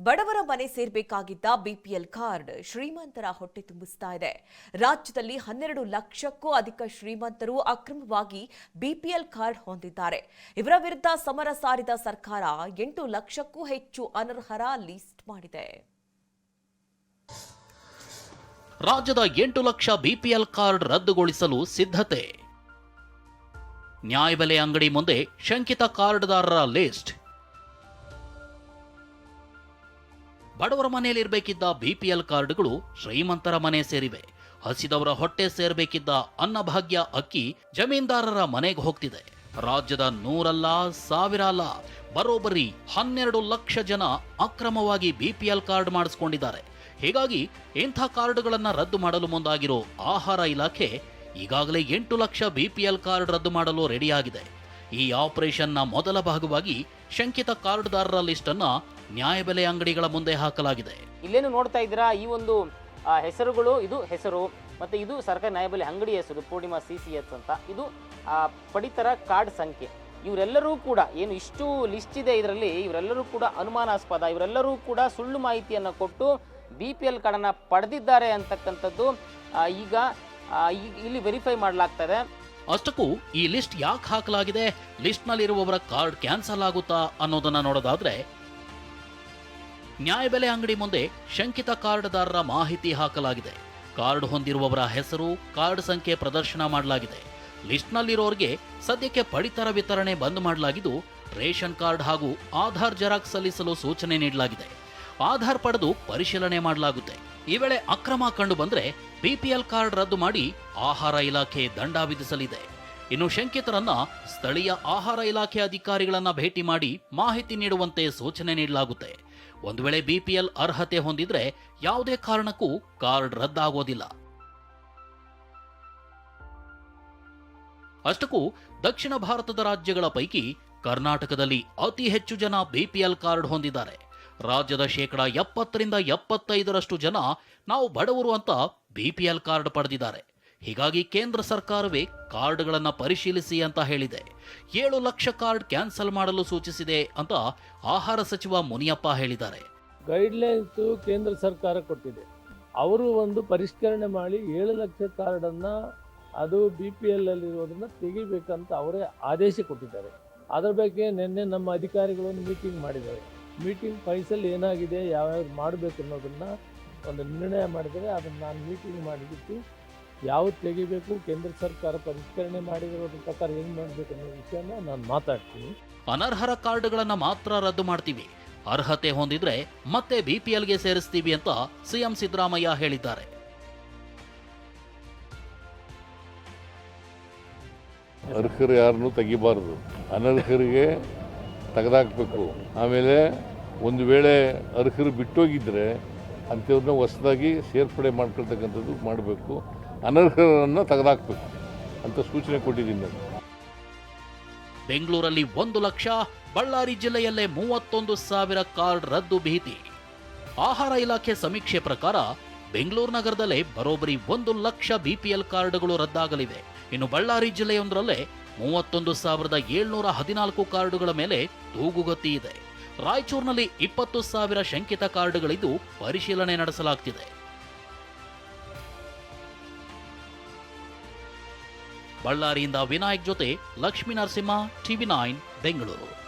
ಬಡವರ ಮನೆ ಸೇರ್ಬೇಕಾಗಿದ್ದ BPL card ಶ್ರೀಮಂತರ ಹೊಟ್ಟೆ ತುಂಬಿಸ್ತಾ ಇದೆ. ರಾಜ್ಯದಲ್ಲಿ ಹನ್ನೆರಡು ಲಕ್ಷಕ್ಕೂ ಅಧಿಕ ಶ್ರೀಮಂತರು ಅಕ್ರಮವಾಗಿ ಬಿಪಿಎಲ್ ಕಾರ್ಡ್ ಹೊಂದಿದ್ದಾರೆ. ಇವರ ವಿರುದ್ಧ ಸಮರ ಸಾರಿದ ಸರ್ಕಾರ ಎಂಟು ಲಕ್ಷಕ್ಕೂ ಹೆಚ್ಚು ಅನರ್ಹರ ಲಿಸ್ಟ್ ಮಾಡಿದೆ. ರಾಜ್ಯದ ಎಂಟು ಲಕ್ಷ ಬಿಪಿಎಲ್ ಕಾರ್ಡ್ ರದ್ದುಗೊಳಿಸಲು ಸಿದ್ಧತೆ. ನ್ಯಾಯಬೆಲೆ ಅಂಗಡಿ ಮುಂದೆ ಶಂಕಿತ ಕಾರ್ಡ್ದಾರರ ಲಿಸ್ಟ್. ಬಡವರ ಮನೆಯಲ್ಲಿರಬೇಕಿದ್ದ ಬಿಪಿಎಲ್ ಕಾರ್ಡ್ಗಳು ಶ್ರೀಮಂತರ ಮನೆ ಸೇರಿವೆ. ಹಸಿದವರ ಹೊಟ್ಟೆ ಸೇರಬೇಕಿದ್ದ ಅನ್ನಭಾಗ್ಯ ಅಕ್ಕಿ ಜಮೀನ್ದಾರರ ಮನೆಗೆ ಹೋಗ್ತಿದೆ. ರಾಜ್ಯದ ನೂರಲ್ಲ ಸಾವಿರ ಅಲ್ಲ ಬರೋಬ್ಬರಿ ಹನ್ನೆರಡು ಲಕ್ಷ ಜನ ಅಕ್ರಮವಾಗಿ ಬಿಪಿಎಲ್ ಕಾರ್ಡ್ ಮಾಡಿಸ್ಕೊಂಡಿದ್ದಾರೆ. ಹೀಗಾಗಿ ಇಂಥ ಕಾರ್ಡ್ಗಳನ್ನ ರದ್ದು ಮಾಡಲು ಮುಂದಾಗಿರೋ ಆಹಾರ ಇಲಾಖೆ ಈಗಾಗಲೇ ಎಂಟು ಲಕ್ಷ ಬಿಪಿಎಲ್ ಕಾರ್ಡ್ ರದ್ದು ಮಾಡಲು ರೆಡಿಯಾಗಿದೆ. ಈ ಆಪರೇಷನ್ನ ಮೊದಲ ಭಾಗವಾಗಿ ಶಂಕಿತ ಕಾರ್ಡ್ದಾರರ ಲಿಸ್ಟ್ ಅನ್ನ ನ್ಯಾಯಬೆಲೆ ಅಂಗಡಿಗಳ ಮುಂದೆ ಹಾಕಲಾಗಿದೆ. ಇಲ್ಲೇನು ನೋಡ್ತಾ ಇದ್ದೀರಾ ಈ ಒಂದು ಹೆಸರುಗಳು ಇದು ಹೆಸರು ಮತ್ತು ಇದು ಸರ್ಕಾರಿ ನ್ಯಾಯಬೆಲೆ ಅಂಗಡಿ ಹೆಸರು ಪೂರ್ಣಿಮಾ ಸಿ ಸಿ ಎಚ್ ಅಂತ. ಇದು ಪಡಿತರ ಕಾರ್ಡ್ ಸಂಖ್ಯೆ. ಇವರೆಲ್ಲರೂ ಕೂಡ ಏನು ಇಷ್ಟು ಲಿಸ್ಟ್ ಇದೆ ಇದರಲ್ಲಿ ಇವರೆಲ್ಲರೂ ಕೂಡ ಅನುಮಾನಾಸ್ಪದ. ಇವರೆಲ್ಲರೂ ಕೂಡ ಸುಳ್ಳು ಮಾಹಿತಿಯನ್ನು ಕೊಟ್ಟು ಬಿ ಪಿ ಎಲ್ ಕಾರ್ಡನ್ನು ಪಡೆದಿದ್ದಾರೆ ಅಂತಕ್ಕಂಥದ್ದು ಈಗ ಇಲ್ಲಿ ವೆರಿಫೈ ಮಾಡಲಾಗ್ತದೆ ಅಷ್ಟಕ್ಕೂ ಈ ಲಿಸ್ಟ್ ಯಾಕೆ ಹಾಕಲಾಗಿದೆ? ಲಿಸ್ಟ್ನಲ್ಲಿರುವವರ ಕಾರ್ಡ್ ಕ್ಯಾನ್ಸಲ್ ಆಗುತ್ತಾ ಅನ್ನೋದನ್ನು ನೋಡೋದಾದ್ರೆ ನ್ಯಾಯಬೆಲೆ ಅಂಗಡಿ ಮುಂದೆ ಶಂಕಿತ ಕಾರ್ಡ್ದಾರರ ಮಾಹಿತಿ ಹಾಕಲಾಗಿದೆ. ಕಾರ್ಡ್ ಹೊಂದಿರುವವರ ಹೆಸರು, ಕಾರ್ಡ್ ಸಂಖ್ಯೆ ಪ್ರದರ್ಶನ ಮಾಡಲಾಗಿದೆ. ಲಿಸ್ಟ್ನಲ್ಲಿರೋರಿಗೆ ಸದ್ಯಕ್ಕೆ ಪಡಿತರ ವಿತರಣೆ ಬಂದ್ ಮಾಡಲಾಗಿದ್ದು, ರೇಷನ್ ಕಾರ್ಡ್ ಹಾಗೂ ಆಧಾರ್ ಜೆರಾಕ್ಸ್ ಸಲ್ಲಿಸಲು ಸೂಚನೆ ನೀಡಲಾಗಿದೆ. ಆಧಾರ್ ಪಡೆದು ಪರಿಶೀಲನೆ ಮಾಡಲಾಗುತ್ತೆ. ಈ ವೇಳೆ ಅಕ್ರಮ ಕಂಡು ಬಂದರೆ ಬಿಪಿಎಲ್ ಕಾರ್ಡ್ ರದ್ದು ಮಾಡಿ ಆಹಾರ ಇಲಾಖೆ ದಂಡ ವಿಧಿಸಲಿದೆ. ಇನ್ನು ಶಂಕಿತರನ್ನ ಸ್ಥಳೀಯ ಆಹಾರ ಇಲಾಖೆ ಅಧಿಕಾರಿಗಳನ್ನ ಭೇಟಿ ಮಾಡಿ ಮಾಹಿತಿ ನೀಡುವಂತೆ ಸೂಚನೆ ನೀಡಲಾಗುತ್ತೆ. ಒಂದು ವೇಳೆ ಬಿಪಿಎಲ್ ಅರ್ಹತೆ ಹೊಂದಿದ್ರೆ ಯಾವುದೇ ಕಾರಣಕ್ಕೂ ಕಾರ್ಡ್ ರದ್ದಾಗೋದಿಲ್ಲ. ಅಷ್ಟಕ್ಕೂ ದಕ್ಷಿಣ ಭಾರತದ ರಾಜ್ಯಗಳ ಪೈಕಿ ಕರ್ನಾಟಕದಲ್ಲಿ ಅತಿ ಹೆಚ್ಚು ಜನ ಬಿಪಿಎಲ್ ಕಾರ್ಡ್ ಹೊಂದಿದ್ದಾರೆ. ರಾಜ್ಯದ ಶೇಕಡ ಎಪ್ಪತ್ತರಿಂದ ಎಪ್ಪತ್ತೈದರಷ್ಟು ಜನ ನಾವು ಬಡವರು ಅಂತ ಬಿಪಿಎಲ್ ಕಾರ್ಡ್ ಪಡೆದಿದ್ದಾರೆ. ಹೀಗಾಗಿ ಕೇಂದ್ರ ಸರ್ಕಾರವೇ ಕಾರ್ಡ್ಗಳನ್ನು ಪರಿಶೀಲಿಸಿ ಅಂತ ಹೇಳಿದೆ. ಏಳು ಲಕ್ಷ ಕಾರ್ಡ್ ಕ್ಯಾನ್ಸಲ್ ಮಾಡಲು ಸೂಚಿಸಿದೆ ಅಂತ ಆಹಾರ ಸಚಿವ ಮುನಿಯಪ್ಪ ಹೇಳಿದ್ದಾರೆ. ಗೈಡ್ಲೈನ್ಸ್ ಕೇಂದ್ರ ಸರ್ಕಾರ ಕೊಟ್ಟಿದೆ. ಅವರು ಒಂದು ಪರಿಷ್ಕರಣೆ ಮಾಡಿ ಏಳು ಲಕ್ಷ ಕಾರ್ಡನ್ನು ಅದು ಬಿ ಪಿ ಎಲ್ ಅಲ್ಲಿರೋದನ್ನ ತೆಗಿಬೇಕಂತ ಅವರೇ ಆದೇಶ ಕೊಟ್ಟಿದ್ದಾರೆ. ಅದರ ಬಗ್ಗೆ ನಿನ್ನೆ ನಮ್ಮ ಅಧಿಕಾರಿಗಳನ್ನು ಮೀಟಿಂಗ್ ಮಾಡಿದ್ದಾರೆ. ಮೀಟಿಂಗ್ ಫೈಸಲ್ ಏನಾಗಿದೆ, ಯಾವ್ಯಾವ್ದು ಮಾಡಬೇಕು ಅನ್ನೋದನ್ನು ಒಂದು ನಿರ್ಣಯ ಮಾಡಿದರೆ ಅದನ್ನು ನಾನು ಮೀಟಿಂಗ್ ಮಾಡಿಬಿಟ್ಟು ಯಾವ್ದು ತೆಗಿಬೇಕು ಕೇಂದ್ರ ಸರ್ಕಾರ ಪರಿಷ್ಕರಣೆ ಮಾಡಿರೋದ್ರ ಪ್ರಕಾರ ಏನು ಮಾಡಬೇಕು ಅನ್ನೋ ವಿಷಯನ ನಾನು ಮಾತಾಡ್ತೀನಿ. ಅನರ್ಹರ ಕಾರ್ಡ್ಗಳನ್ನ ಮಾತ್ರ ರದ್ದು ಮಾಡ್ತೀವಿ. ಅರ್ಹತೆ ಹೊಂದಿದ್ರೆ ಮತ್ತೆ ಬಿಪಿಎಲ್ಗೆ ಸೇರಿಸ್ತೀವಿ ಅಂತ ಸಿಎಂ ಸಿದ್ದರಾಮಯ್ಯ ಹೇಳಿದ್ದಾರೆ. ಅರ್ಹರು ಯಾರನ್ನು ತೆಗಿಬಾರ್ದು. ಅನರ್ಹರಿಗೆ ತೆಗೆದಾಕಬೇಕು. ಆಮೇಲೆ ಒಂದು ವೇಳೆ ಅರ್ಹರು ಬಿಟ್ಟೋಗಿದ್ದರೆ ಅಂಥವ್ರನ್ನ ಹೊಸದಾಗಿ ಸೇರ್ಪಡೆ ಮಾಡ್ಕೊಳ್ತಕ್ಕಂಥದ್ದು ಮಾಡಬೇಕು. ಅನರ್ಹರನ್ನು ತೆಗೆದಾಕ್ಬೇಕು ಅಂತ ಸೂಚನೆ ಕೊಟ್ಟಿದ್ದೀನಿ ನಾನು. ಬೆಂಗಳೂರಲ್ಲಿ ಒಂದು ಲಕ್ಷ, ಬಳ್ಳಾರಿ ಜಿಲ್ಲೆಯಲ್ಲೇ ಮೂವತ್ತೊಂದು ಸಾವಿರ ಕಾರ್ಡ್ ರದ್ದು ಭೀತಿ. ಆಹಾರ ಇಲಾಖೆ ಸಮೀಕ್ಷೆ ಪ್ರಕಾರ ಬೆಂಗಳೂರು ನಗರದಲ್ಲೇ ಬರೋಬ್ಬರಿ ಒಂದು ಲಕ್ಷ ಬಿಪಿಎಲ್ ಕಾರ್ಡ್ಗಳು ರದ್ದಾಗಲಿವೆ. ಇನ್ನು ಬಳ್ಳಾರಿ ಜಿಲ್ಲೆಯೊಂದರಲ್ಲೇ ಮೂವತ್ತೊಂದು ಸಾವಿರದ ಏಳ್ನೂರ ಹದಿನಾಲ್ಕು ಕಾರ್ಡ್ಗಳ ಮೇಲೆ ತೂಗುಗತಿ ಇದೆ. ರಾಯಚೂರಿನಲ್ಲಿ ಇಪ್ಪತ್ತು ಸಾವಿರ ಶಂಕಿತ ಕಾರ್ಡ್ಗಳಿದ್ದು ಪರಿಶೀಲನೆ ನಡೆಸಲಾಗ್ತಿದೆ. ಬಳ್ಳಾರಿಯಿಂದ ವಿನಾಯಕ್ ಜೊತೆ ಲಕ್ಷ್ಮೀ ನರಸಿಂಹ ಟಿವಿ ನೈನ್ ಬೆಂಗಳೂರು.